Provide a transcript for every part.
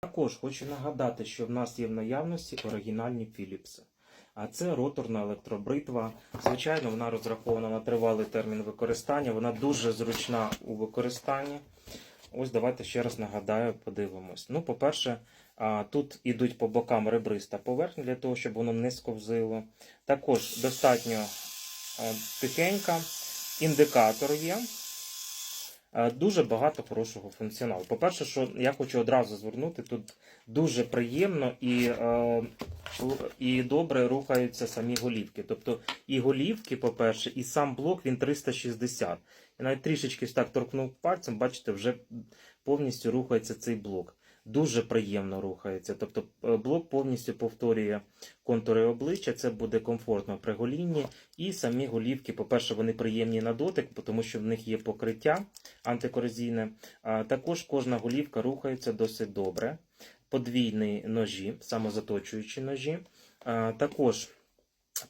Також хочу нагадати, що в нас є в наявності оригінальні Філіпси. А це роторна електробритва. Звичайно, вона розрахована на тривалий термін використання. Вона дуже зручна у використанні. Ось давайте ще раз нагадаю, подивимось. Ну, по-перше, тут ідуть по бокам ребриста поверхня для того, щоб воно не сковзило. Також достатньо тихенька. Індикатор є. Е, Дуже багато хорошого функціоналу. По-перше, що я хочу одразу звернути, тут дуже приємно і, е, і добре рухаються самі голівки. Тобто і голівки, по-перше, і сам блок він 360. Я навіть трішечки так торкнув пальцем, бачите, вже повністю рухається цей блок. Дуже приємно рухається. Тобто е, блок повністю повторює контури обличчя, це буде комфортно при голінні. І самі голівки, по-перше, вони приємні на дотик, тому що в них є покриття антикорозійне. Також кожна голівка рухається досить добре. Подвійні ножі, самозаточуючі ножі. Також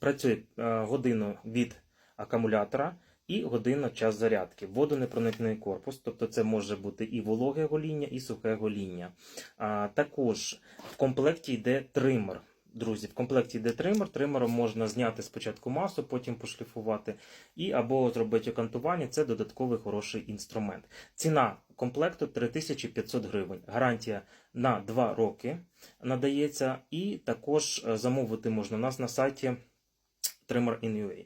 працює годину від акумулятора і година час зарядки. Водонепроникний корпус, тобто це може бути і вологе гоління, і сухе гоління. А, також в комплекті йде тример. Друзі, в комплекті йде тример. Тримером можна зняти спочатку масу, потім пошліфувати, і або зробити окантування. Це додатковий хороший інструмент. Ціна комплекту 3500 гривень. Гарантія на 2 роки надається, і також е, замовити можна у нас на сайті Trimmer.in.ua.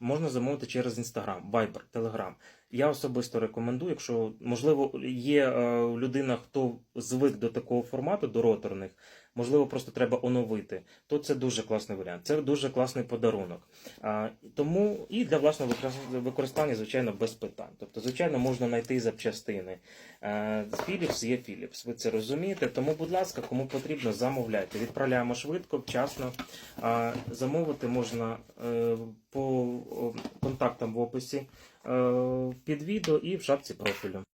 Можна замовити через Instagram, Viber, Telegram. Я особисто рекомендую, якщо можливо є е, людина, хто звик до такого формату, до роторних, можливо, просто треба оновити, то це дуже класний варіант. Це дуже класний подарунок. А, тому і для власного використання, звичайно, без питань. Тобто, звичайно, можна знайти запчастини. Philips є Philips, ви це розумієте. Тому, будь ласка, кому потрібно, замовляйте. Відправляємо швидко, вчасно. А, замовити можна е, по контактам в описі е, під відео і в шапці профілю.